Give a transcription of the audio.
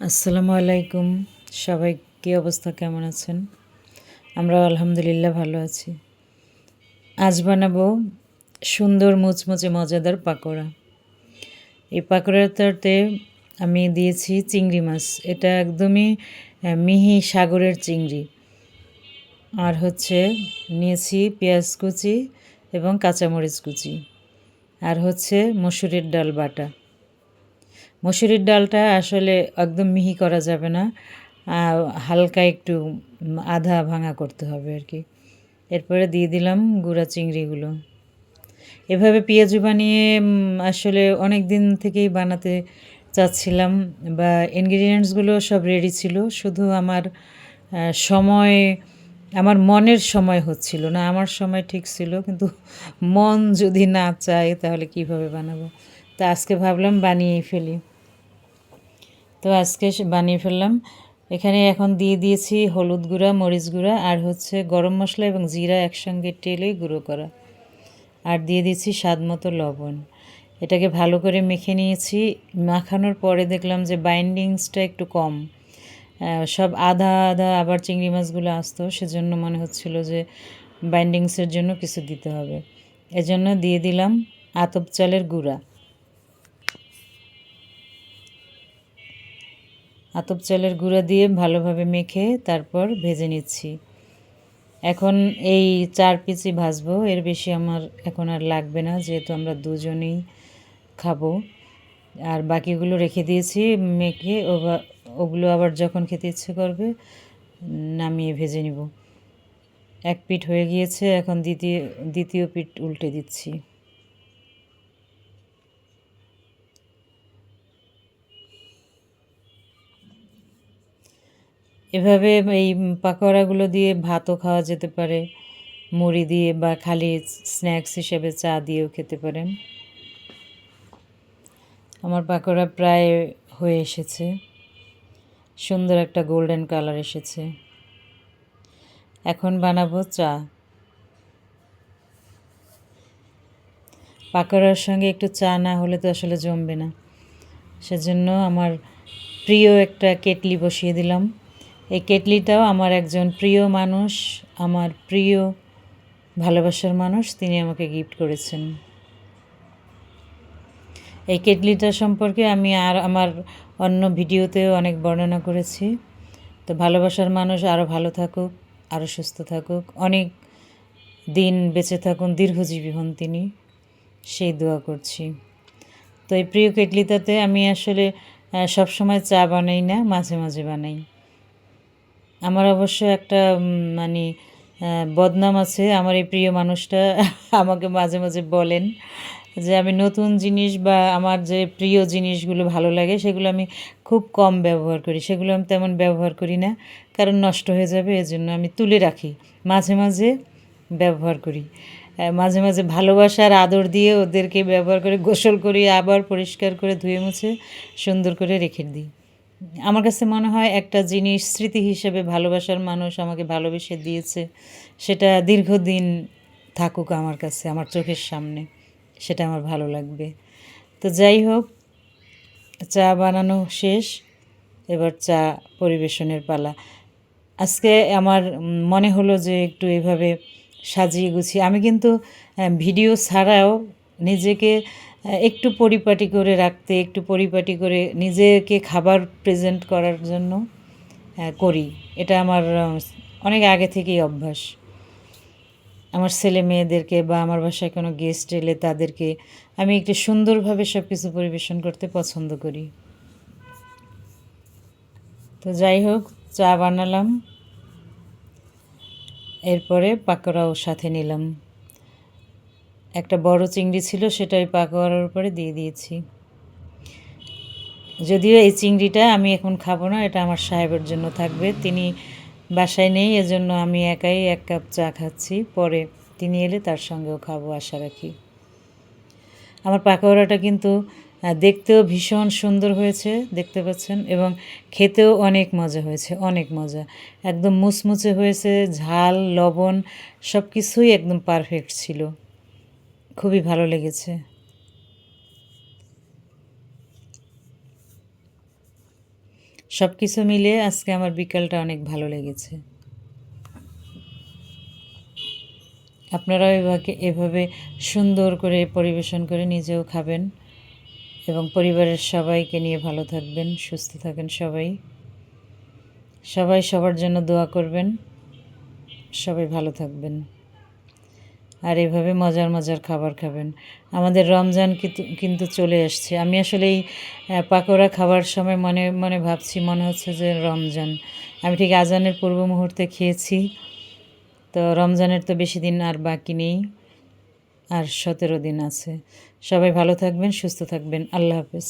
আসসালামু আলাইকুম। সবাই কী অবস্থা, কেমন আছেন? আমরা আলহামদুলিল্লাহ ভালো আছি। আজ বানাবো সুন্দর মুচমুচে মজাদার পাকোড়া। এই পাকোড়াটাতে আমি দিয়েছি চিংড়ি মাছ। এটা একদমই মিহি সাগরের চিংড়ি। আর হচ্ছে নিয়েছি পেঁয়াজ কুচি এবং কাঁচামরিচ কুচি। আর হচ্ছে মসুরের ডাল বাটা। মসুরির ডালটা আসলে একদম মিহি করা যাবে না। হালকা একটু আধা ভাঙা করতে হবে আর কি। এরপরে দিয়ে দিলাম গুঁড়া চিংড়িগুলো। এভাবে পেঁয়াজু বানিয়ে আসলে অনেক দিন থেকেই বানাতে চাচ্ছিলাম বা ইনগ্রিডিয়েন্টসগুলো সব রেডি ছিল। শুধু আমার সময়, আমার মনের সময় হচ্ছিল না। আমার সময় ঠিক ছিল, কিন্তু মন যদি না চায় তাহলে কীভাবে বানাবো? তা আজকে ভাবলাম বানিয়েই ফেলি। তো আজকে বানিয়ে ফেললাম। এখানে এখন দিয়ে দিয়েছি হলুদ গুঁড়া, মরিচ গুঁড়া আর হচ্ছে গরম মশলা এবং জিরা একসঙ্গে টেলে গুঁড়ো করা। আর দিয়ে দিয়েছি স্বাদ মতো লবণ। এটাকে ভালো করে মেখে নিয়েছি। মাখানোর পরে দেখলাম যে বাইন্ডিংসটা একটু কম। সব আধা আধা আবার চিংড়ি মাছগুলো আসতো। সেজন্য মনে হচ্ছিল যে বাইন্ডিংসের জন্য কিছু দিতে হবে। এজন্য দিয়ে দিলাম আতপ চালের গুঁড়া। আতপ চালের গুঁড়া দিয়ে ভালোভাবে মেখে তারপর ভেজে নিচ্ছি। এখন এই চার পিসই ভাজবো, এর বেশি আমার এখন আর লাগবে না, যেহেতু আমরা দুজনেই খাব। আর বাকিগুলো রেখে দিয়েছি, মেখে ওগুলো আবার যখন খেতে ইচ্ছে করবে, নামিয়ে ভেজে নিব। এক পিঠ হয়ে গিয়েছে, এখন দ্বিতীয় দ্বিতীয় পিঠ উল্টে দিচ্ছি। এভাবে এই পাকোড়াগুলো দিয়ে ভাতও খাওয়া যেতে পারে, মুড়ি দিয়ে বা খালি স্ন্যাক্স হিসেবে চা দিয়েও খেতে পারেন। আমার পাকোড়া প্রায় হয়ে এসেছে। সুন্দর একটা গোল্ডেন কালার এসেছে। এখন বানাবো চা। পাকোড়ার সঙ্গে একটু চা না হলে তো আসলে জমবে না। সেজন্য আমার প্রিয় একটা কেটলি বসিয়ে দিলাম। এই কেটলিটাও আমার একজন প্রিয় মানুষ, আমার প্রিয়, ভালোবাসার মানুষ, তিনি আমাকে গিফট করেছেন। এই কেটলিটা সম্পর্কে আমি আর আমার অন্য ভিডিওতেও অনেক বর্ণনা করেছি। তো ভালোবাসার মানুষ আরও ভালো থাকুক আরও সুস্থ থাকুক, অনেক দিন বেঁচে থাকুন দীর্ঘজীবী হন তিনি, সেই দোয়া করছি। তো এই প্রিয় কেটলিটাতে আমি আসলে সবসময় চা বানাই না, মাঝে মাঝে বানাই। আমার অবশ্য একটা মানে বদনাম আছে। আমার এই প্রিয় মানুষটা আমাকে মাঝে মাঝে বলেন যে, আমি নতুন জিনিস বা আমার যে প্রিয় জিনিসগুলো ভালো লাগে, সেগুলো আমি খুব কম ব্যবহার করি। সেগুলো আমি তেমন ব্যবহার করি না। কারণ নষ্ট হয়ে যাবে, এজন্য আমি তুলে রাখি। মাঝে মাঝে ব্যবহার করি। মাঝে মাঝে ভালোবাসার আদর দিয়ে ওদেরকে ব্যবহার করে গোসল করি আবার পরিষ্কার করে ধুয়ে মুছে সুন্দর করে রেখে দিই। আমার কাছে মনে হয় একটা জিনিস স্মৃতি হিসেবে ভালোবাসার মানুষ আমাকে ভালোবেসে দিয়েছে, সেটা দীর্ঘদিন থাকুক আমার কাছে, আমার চোখের সামনে, সেটা আমার ভালো লাগবে। তো যাই হোক, চা বানানো শেষ, এবার চা পরিবেশনের পালা। আজকে আমার মনে হলো যে একটু এভাবে সাজিয়ে গুছিয়ে, আমি কিন্তু ভিডিও ছাড়াও নিজেকে একটু পরিপাটি করে রাখতে, একটু পরিপাটি করে নিজেকে খাবার প্রেজেন্ট করার জন্য করি। এটা আমার অনেক আগে থেকেই অভ্যাস। আমার ছেলে মেয়েদেরকে বা আমার বাসায় কোনো গেস্ট এলে তাদেরকে আমি একটু সুন্দরভাবে সব কিছু পরিবেশন করতে পছন্দ করি। তো যাই হোক, চা বানালাম। এরপরে পাকোড়াও সাথে নিলাম। একটা বড় চিংড়ি ছিল সেটা ওই পাকোড়ার উপরে দিয়ে দিয়েছি। যদিও এই চিংড়িটা আমি এখন খাব না, এটা আমার সাহেবের জন্য থাকবে। তিনি বাসায় নেই, এজন্য আমি একাই এক কাপ চা খাচ্ছি। পরে তিনি এলে তার সঙ্গেও খাব, আশা রাখি। আমার পাকোড়াটা কিন্তু দেখতেও ভীষণ সুন্দর হয়েছে, দেখতে পাচ্ছেন? এবং খেতেও অনেক মজা হয়েছে, অনেক মজা। একদম মুচমুচে হয়েছে, ঝাল, লবণ সব কিছুই একদম পারফেক্ট ছিল। খুবই ভালো লেগেছে। সব কিছু মিলিয়ে আজকে আমার বিকালটা অনেক ভালো লেগেছে। আপনারাও এভাবে এভাবে সুন্দর করে পরিবেশন করে নিজেও খাবেন এবং পরিবারের সবাইকে নিয়ে ভালো থাকবেন, সুস্থ থাকেন সবাই। সবাই সবার জন্য দোয়া করবেন। সবাই ভালো থাকবেন। আর এভাবে মজার মজার খাবার খাবেন। আমাদের রমজান কিন্তু চলে আসছে আমি আসলে এই পাকোড়া খাবার সময় মনে মনে ভাবছি, মনে হচ্ছে যে রমজান। আমি ঠিক আজানের পূর্ব মুহূর্তে খেয়েছি। তো রমজানের তো বেশি দিন আর বাকি নেই, আর সতেরো দিন আছে। সবাই ভালো থাকবেন, সুস্থ থাকবেন। আল্লাহ হাফেজ।